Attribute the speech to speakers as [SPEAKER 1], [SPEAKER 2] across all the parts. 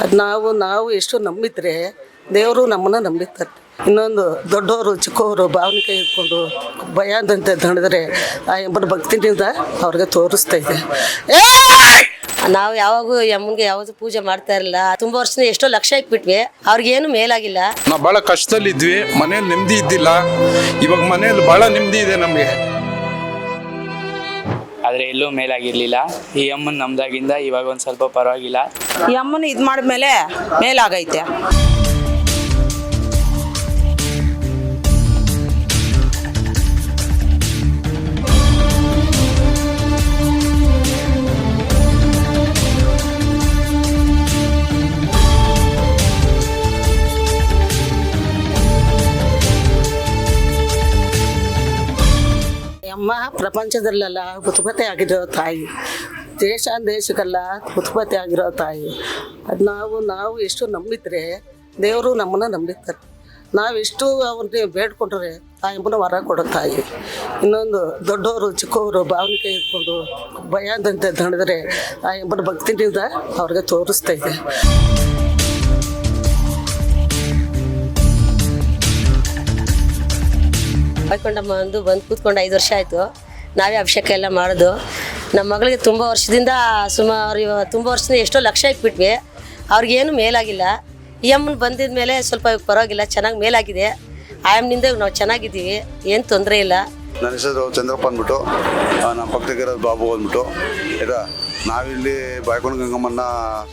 [SPEAKER 1] ಅದು ನಾವು ನಾವು ಎಷ್ಟು ನಂಬಿದ್ರೆ ದೇವರು ನಮ್ಮನ್ನು ನಂಬಿರ್ತಾರೆ. ಇನ್ನೊಂದು ದೊಡ್ಡವರು ಚಿಕ್ಕವರು ಭಾವನಿಕೆ ಇಟ್ಕೊಂಡು ಭಯ ಅಂತ ನಡೆದರೆ ಆ ಎಂಬನ ಭಕ್ತಿನಿಂದ ಅವ್ರಿಗೆ ತೋರಿಸ್ತಾ ಇದೆ. ಏ!
[SPEAKER 2] ನಾವು ಯಾವಾಗೂ ಅಮ್ಮನಿಗೆ ಯಾವುದು ಪೂಜೆ ಮಾಡ್ತಾ ಇರಲಿಲ್ಲ ತುಂಬಾ ವರ್ಷ ಎಷ್ಟೋ ಲಕ್ಷ ಇಟ್ಬಿಟ್ವಿ. ಅವ್ರಿಗೇನು ಮೇಲಾಗಿಲ್ಲ.
[SPEAKER 3] ನಾವು ಬಹಳ ಕಷ್ಟದಲ್ಲಿ ಇದ್ವಿ ಮನೇಲಿ ನೆಮ್ಮದಿ ಇದ್ದಿಲ್ಲ. ಇವಾಗ ಮನೇಲಿ ಬಹಳ ನೆಮ್ಮದಿ ಇದೆ ನಮಗೆ.
[SPEAKER 4] ಆದರೆ ಎಲ್ಲೂ ಮೇಲಾಗಿರ್ಲಿಲ್ಲ. ಈ ಅಮ್ಮನ್ ನಮ್ದಾಗಿಂದ ಇವಾಗ ಒಂದ್ ಸ್ವಲ್ಪ ಪರವಾಗಿಲ್ಲ.
[SPEAKER 5] ಈ ಅಮ್ಮನ ಇದ್ ಮಾಡಿದ್ಮೇಲೆ ಮೇಲಾಗೈತೆ.
[SPEAKER 1] ಪ್ರಪಂಚದಲ್ಲೆಲ್ಲ ಉತ್ಪತ್ತಿ ಆಗಿರೋ ತಾಯಿ. ದೇಶ ದೇಶಕ್ಕೆಲ್ಲ ಉತ್ಪತ್ತಿ ಆಗಿರೋ ತಾಯಿ. ಅದು ನಾವು ನಾವು ಎಷ್ಟು ನಂಬಿದ್ರೆ ದೇವರು ನಮ್ಮನ್ನು ನಂಬಿರ್ತಾರೆ. ನಾವು ಎಷ್ಟು ಅವ್ರನ್ನ ಬೇಡ್ಕೊಂಡ್ರೆ ತಾಯಿ ಎಂಬನ ವರ ಕೊಡೋ ತಾಯಿ. ಇನ್ನೊಂದು ದೊಡ್ಡವರು ಚಿಕ್ಕವರು ಭಾವನಿಕೆ ಇಟ್ಕೊಂಡು ಭಯ ಅಂತ ನಡೆದರೆ ಆ ಎಂಬನ ಭಕ್ತಿನಿಂದ ಅವ್ರಿಗೆ ತೋರಿಸ್ತಾ ಇದೆ.
[SPEAKER 2] ಬೈಕೊಂಡಮ್ಮ ಅಂದು ಬಂದು ಕೂತ್ಕೊಂಡು ಐದು ವರ್ಷ ಆಯಿತು. ನಾವೇ ಅಭಿಷೇಕ ಎಲ್ಲ ಮಾಡೋದು. ನಮ್ಮ ಮಗಳಿಗೆ ತುಂಬ ವರ್ಷದಿಂದ ಸುಮಾರು ತುಂಬ ವರ್ಷದಿಂದ ಎಷ್ಟೋ ಲಕ್ಷ ಇಟ್ಬಿಟ್ವಿ. ಅವ್ರಿಗೇನು ಮೇಲಾಗಿಲ್ಲ. ಈ ಅಮ್ಮನ ಬಂದಿದ ಮೇಲೆ ಸ್ವಲ್ಪ ಪರವಾಗಿಲ್ಲ, ಚೆನ್ನಾಗಿ ಮೇಲಾಗಿದೆ. ಆ ಇವಾಗ ನಾವು ಚೆನ್ನಾಗಿದ್ದೀವಿ, ಏನು ತೊಂದರೆ ಇಲ್ಲ.
[SPEAKER 6] ನನ್ನ ಹೆಸರು ಚಂದ್ರಪ್ಪ ಅಂದ್ಬಿಟ್ಟು ನಮ್ಮ ಪಕ್ಕದಾಗಿರೋದು ಬಾಬು ಅಂದ್ಬಿಟ್ಟು, ಆಯ್ತಾ? ನಾವಿಲ್ಲಿ ಬಾಯ್ಕೊಂಡು ಗಂಗಮ್ಮನ್ನ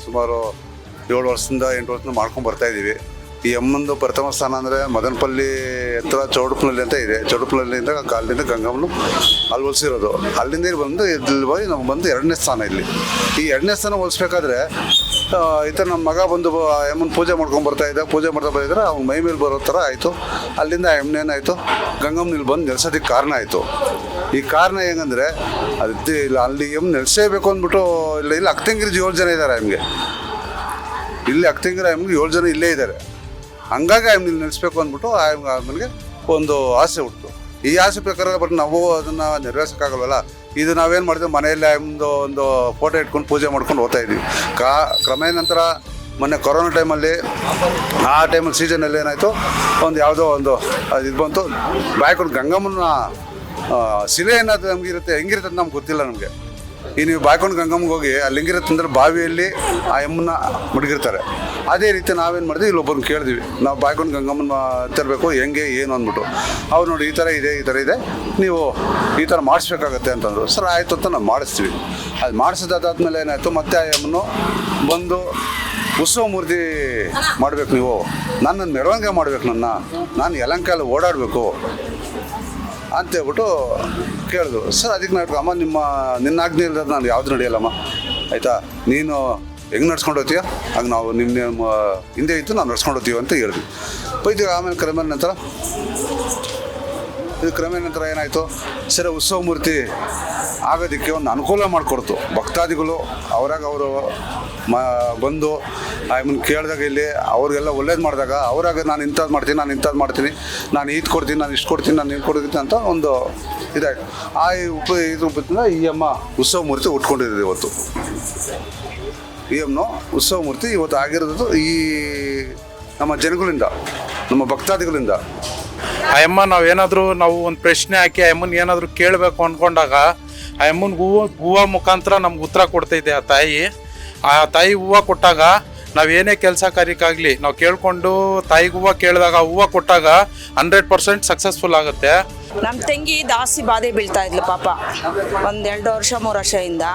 [SPEAKER 6] ಸುಮಾರು ಏಳು ವರ್ಷದಿಂದ ಎಂಟು ವರ್ಷದಿಂದ ಮಾಡ್ಕೊಂಡು ಬರ್ತಾ ಇದ್ದೀವಿ ಈ ಅಮ್ಮಂದು ಪ್ರಥಮ ಸ್ಥಾನ ಅಂದರೆ ಮದನಪಲ್ಲಿ ಹತ್ರ ಚೌಡಪ್ಪನಲ್ಲಿ ಅಂತ ಇದೆ. ಚೌಡಪ್ಪನಹಳ್ಳಿಯಿಂದ ಕಾಲದಿಂದ ಗಂಗಮ್ಮನು ಅಲ್ಲಿ ಹೊಲಿಸಿರೋದು ಅಲ್ಲಿಂದ ಇಲ್ಲಿ ಬಂದು ಇಲ್ಲಿ ಹೋಗಿ ನಮ್ಗೆ ಬಂದು ಎರಡನೇ ಸ್ಥಾನ ಇಲ್ಲಿ. ಈ ಎರಡನೇ ಸ್ಥಾನ ಹೊಲಿಸ್ಬೇಕಾದ್ರೆ ಥರ ನಮ್ಮ ಮಗ ಬಂದು ಯಮ್ಮನ ಪೂಜೆ ಮಾಡ್ಕೊಂಡು ಬರ್ತಾ ಇದ್ದ, ಪೂಜೆ ಮಾಡ್ತಾ ಬಂದಿದ್ರೆ ಅವ್ನ ಮೈ ಮೇಲೆ ಬರೋ ಥರ ಆಯಿತು. ಅಲ್ಲಿಂದ ಏನಾಯಿತು? ಗಂಗಮ್ಮನ ಇಲ್ಲಿ ಬಂದು ನೆಲೆಸೋದಕ್ಕೆ ಕಾರಣ ಆಯಿತು. ಈ ಕಾರಣ ಹೆಂಗಂದ್ರೆ ಅದು ತಿ- ಇಲ್ಲ, ಅಲ್ಲಿ ಎಂ ನೆಲೆಸೇಬೇಕು ಅಂದ್ಬಿಟ್ಟು ಇಲ್ಲ, ಇಲ್ಲಿ, ಅಕ್ತಂಗಿರಿ ಏಳು ಜನ ಇದ್ದಾರೆ ಎಮ್ಗೆ. ಇಲ್ಲಿ ಅಕ್ತಂಗಿರ ಎಮ್ಗೆ ಏಳು ಜನ ಇಲ್ಲೇ ಇದ್ದಾರೆ ಹಂಗಾಗಿ ಆಯ್ಮ್ ಇಲ್ಲಿ ಅಂದ್ಬಿಟ್ಟು ಆಮೇಲೆ ಒಂದು ಆಸೆ ಹುಟ್ಟಿತು ಈ ಆಸೆ ಪ್ರಕಾರ ಬಟ್ ನಾವು ಅದನ್ನು ನೆರವೇರ್ಸೋಕ್ಕಾಗಲ್ವಲ್ಲ? ಇದು ನಾವೇನು ಮಾಡಿದ್ವಿ? ಮನೆಯಲ್ಲಿ ಒಂದು ಒಂದು ಫೋಟೋ ಇಟ್ಕೊಂಡು ಪೂಜೆ ಮಾಡ್ಕೊಂಡು ಹೋಗ್ತಾ ಇದ್ವಿ. ಕಾ, ಕ್ರಮೇನಂತರ ಮೊನ್ನೆ ಕೊರೋನಾ ಟೈಮಲ್ಲಿ ಆ ಟೈಮಲ್ಲಿ ಸೀಸನಲ್ಲಿ ಏನಾಯಿತು? ಒಂದು ಯಾವುದೋ ಒಂದು ಇದು ಬಂತು. ಬಾಯ್ಕೊಂಡು ಗಂಗಮ್ಮನ ಶಿಲೆ ಏನಾದ್ರು ನಮ್ಗೆ ಇರುತ್ತೆ, ಹೆಂಗಿರುತ್ತೆ ಅಂತ ನಮ್ಗೆ ಗೊತ್ತಿಲ್ಲ ನಮಗೆ. ಈ ನೀವು ಬಾಯ್ಕೊಂಡು ಗಂಗಮ್ಮಗೆ ಹೋಗಿ ಅಲ್ಲಿ ಹೆಂಗಿರುತ್ತೆ ಅಂದ್ರೆ ಬಾವಿಯಲ್ಲಿ ಆ ಎಮ್ಮನ್ನ ಮಡಗಿರ್ತಾರೆ. ಅದೇ ರೀತಿ ನಾವೇನು ಮಾಡಿದ್ವಿ ಇಲ್ಲೊಬ್ಬರನ್ನ ಕೇಳಿದ್ವಿ. ನಾವು ಬಾಯ್ಕೊಂಡು ಗಂಗಮ್ಮನ ತರಬೇಕು, ಹೆಂಗೆ, ಏನು ಅಂದ್ಬಿಟ್ಟು. ಅವ್ರು ನೋಡಿ, ಈ ಥರ ಇದೆ, ಈ ಥರ ಇದೆ, ನೀವು ಈ ಥರ ಮಾಡಿಸ್ಬೇಕಾಗತ್ತೆ ಅಂತಂದರು. ಸರ್, ಆಯಿತು ಅಂತ ನಾವು ಮಾಡಿಸ್ತೀವಿ. ಅದು ಮಾಡಿಸೋದಾದ್ಮೇಲೆ ಏನಾಯಿತು, ಮತ್ತೆ ಆಯಮ್ಮನು ಬಂದು ಉತ್ಸವ ಮೂರ್ತಿ ಮಾಡಬೇಕು ನೀವು. ನನ್ನ ಮೆರವಣಿಗೆ ಮಾಡಬೇಕು ನನ್ನ. ನಾನು ಯಲಂಕಾಲ ಓಡಾಡಬೇಕು ಅಂತ ಹೇಳ್ಬಿಟ್ಟು ಕೇಳಿದ್ರು. ಸರ್, ಅದಕ್ಕೆ ನಾನು ಅಮ್ಮ, ನಿಮ್ಮ, ನಿನ್ನ ಆಜ್ಞೆ ಇಲ್ಲದ ನಾನು ಯಾವುದು ನಡೆಯಲ್ಲಮ್ಮ? ಆಯಿತಾ? ನೀನು ಹೆಂಗೆ ನಡ್ಸ್ಕೊಂಡು ಹೋಗ್ತೀಯ? ಹಂಗೆ ನಾವು ನಿನ್ನೆ ಹಿಂದೆ ಇದ್ದು ನಾವು ನಡ್ಸ್ಕೊಂಡು ಹೋಗ್ತೀವಿ ಅಂತ ಹೇಳಿದ್ವಿ. ಬೈತೀವಿ ಆಮೇಲೆ ಕ್ರಮೇಣ ನಂತರ? ಇದು ಕ್ರಮೇಣ ನಂತರ ಏನಾಯಿತು? ಸರಿ ಉತ್ಸವ ಮೂರ್ತಿ ಆಗೋದಕ್ಕೆ ಒಂದು ಅನುಕೂಲ ಮಾಡಿಕೊಡ್ತು. ಭಕ್ತಾದಿಗಳು, ಅವರಾಗ ಅವರು, ಮ, ಬಂದು ಆಮೇಲೆ ಕೇಳಿದಾಗ ಇಲ್ಲಿ ಅವ್ರಿಗೆಲ್ಲ ಒಳ್ಳೇದು ಮಾಡಿದಾಗ, ಅವರಾಗ ನಾನು ಇಂಥದ್ದು ಮಾಡ್ತೀನಿ, ನಾನು ಇಂಥದ್ದು ಮಾಡ್ತೀನಿ, ನಾನು ಇದು ಕೊಡ್ತೀನಿ, ನಾನು ಇಷ್ಟು ಕೊಡ್ತೀನಿ, ನಾನು ಇದು ಕೊಡ್ತೀನಿ ಅಂತ ಒಂದು ಇದಾಯಿತು. ಆ ಉಪ, ಇದು ಈ ಅಮ್ಮ ಉತ್ಸವ ಮೂರ್ತಿ ಉಟ್ಕೊಂಡಿದ್ದೀವಿ ಇವತ್ತು. ಅಮ್ಮನು ಉತ್ಸವ ಮೂರ್ತಿ ಇವತ್ತು ಆಗಿರೋದು ಈ ನಮ್ಮ ಜನಗಳಿಂದ, ನಮ್ಮ ಭಕ್ತಾದಿಗಳಿಂದ.
[SPEAKER 3] ಆ ಅಮ್ಮ ನಾವೇನಾದರೂ ನಾವು ಒಂದು ಪ್ರಶ್ನೆ ಹಾಕಿ ಆ ಏನಾದರೂ ಕೇಳಬೇಕು ಅಂದ್ಕೊಂಡಾಗ ಆ ಅಮ್ಮನ ಹೂವು ಹೂವು ಮುಖಾಂತರ ನಮ್ಗೆ ಉತ್ತರ ಕೊಡ್ತೈತೆ ಆ ತಾಯಿ. ಆ ತಾಯಿ ಹೂವು ಕೊಟ್ಟಾಗ ನಾವೇನೇ ಕೆಲಸ ಕಾರ್ಯಕ್ಕಾಗಲಿ ನಾವು ಕೇಳಿಕೊಂಡು ತಾಯಿಗೆ ಹೂವು ಕೇಳಿದಾಗ ಹೂವು ಕೊಟ್ಟಾಗ ಹಂಡ್ರೆಡ್ ಪರ್ಸೆಂಟ್ ಸಕ್ಸಸ್ಫುಲ್ ಆಗುತ್ತೆ.
[SPEAKER 5] ನಮ್ಮ ತಂಗಿ ದಾಸಿ ಬಾಧೆ ಬೀಳ್ತಾ ಇದ್ಲು ಪಾಪ. ಒಂದು ಎರಡು ವರ್ಷ ಮೂರು ವರ್ಷದಿಂದ.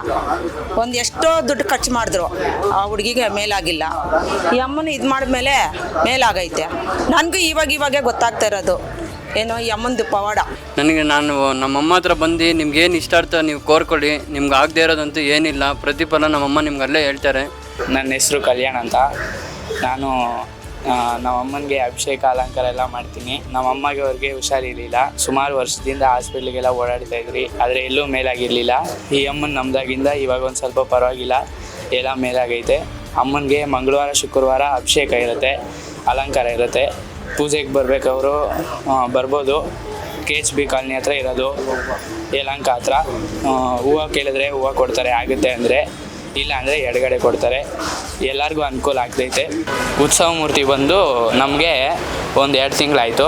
[SPEAKER 5] ಒಂದು ಎಷ್ಟೋ ದುಡ್ಡು ಖರ್ಚು ಮಾಡಿದ್ರು. ಆ ಹುಡುಗಿಗೆ ಮೇಲಾಗಿಲ್ಲ. ಈ ಅಮ್ಮನ ಇದು ಮಾಡಿದ್ಮೇಲೆ ಮೇಲಾಗೈತೆ. ನನಗೂ ಇವಾಗ ಇವಾಗೆ ಗೊತ್ತಾಗ್ತಾ ಇರೋದು. ಏನೋ ಈ ಅಮ್ಮಂದು ಪವಾಡ.
[SPEAKER 7] ನನಗೆ ನಾನು ನಮ್ಮಮ್ಮ ಹತ್ರ ಬಂದು ನಿಮ್ಗೆ ಏನು ಇಷ್ಟ ಆಗ್ತಾ ನೀವು ಕೋರ್ಕೊಳ್ಳಿ ನಿಮ್ಗೆ ಆಗದೆ ಇರೋದಂತೂ ಏನಿಲ್ಲ. ಪ್ರತಿಫಲ ನಮ್ಮಮ್ಮ ನಿಮ್ಗೆ ಅಲ್ಲೇ ಹೇಳ್ತಾರೆ.
[SPEAKER 4] ನನ್ನ ಹೆಸರು ಕಲ್ಯಾಣ್ ಅಂತ. ನಾನು ನಮ್ಮಮ್ಮನಿಗೆ ಅಭಿಷೇಕ ಅಲಂಕಾರ ಎಲ್ಲ ಮಾಡ್ತೀನಿ. ನಮ್ಮಮ್ಮಗೆ ಅವ್ರಿಗೆ ಹುಷಾರಿರಲಿಲ್ಲ. ಸುಮಾರು ವರ್ಷದಿಂದ ಹಾಸ್ಪಿಟ್ಲಿಗೆಲ್ಲ ಓಡಾಡ್ತಾ ಇದ್ರಿ. ಆದರೆ ಎಲ್ಲೂ ಮೇಲಾಗಿರಲಿಲ್ಲ. ಈ ಅಮ್ಮನ ನಮ್ದಾಗಿಂದ ಇವಾಗ ಒಂದು ಸ್ವಲ್ಪ ಪರವಾಗಿಲ್ಲ. ಎಲ್ಲ ಮೇಲಾಗೈತೆ. ಅಮ್ಮನಿಗೆ ಮಂಗಳವಾರ, ಶುಕ್ರವಾರ ಅಭಿಷೇಕ ಇರುತ್ತೆ. ಅಲಂಕಾರ ಇರುತ್ತೆ. ಪೂಜೆಗೆ ಬರಬೇಕವರು ಬರ್ಬೋದು. ಕೆ ಎಚ್ ಬಿ ಕಾಲನಿ ಹತ್ರ ಇರೋದು. ಯಲಂಕ ಹತ್ರ ಹೂವು ಕೇಳಿದ್ರೆ ಹೂವು ಕೊಡ್ತಾರೆ. ಆಗುತ್ತೆ ಅಂದರೆ. ಇಲ್ಲ ಅಂದರೆ ಎಡಗಡೆ ಕೊಡ್ತಾರೆ. ಎಲ್ಲರಿಗೂ ಅನುಕೂಲ ಆಗ್ತೈತೆ. ಉತ್ಸವ ಮೂರ್ತಿ ಬಂದು ನಮಗೆ ಒಂದು ಎರಡು ತಿಂಗಳಾಯಿತು.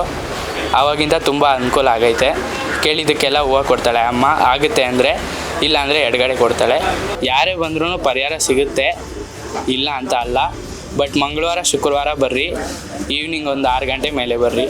[SPEAKER 4] ಆವಾಗಿಂದ ತುಂಬ ಅನುಕೂಲ ಆಗೈತೆ. ಕೇಳಿದ್ದಕ್ಕೆಲ್ಲ ಹೂವು ಕೊಡ್ತಾಳೆ ಅಮ್ಮ. ಆಗುತ್ತೆ ಅಂದರೆ, ಇಲ್ಲ ಅಂದರೆ ಎಡಗಡೆ ಕೊಡ್ತಾಳೆ. ಯಾರೇ ಬಂದ್ರೂ ಪರಿಹಾರ ಸಿಗುತ್ತೆ. ಇಲ್ಲ ಅಂತ ಅಲ್ಲ. ಬಟ್ ಮಂಗಳವಾರ, ಶುಕ್ರವಾರ ಬರ್ರಿ. ಈವ್ನಿಂಗ್ ಒಂದು ಆರು ಗಂಟೆ ಮೇಲೆ ಬರ್ರಿ.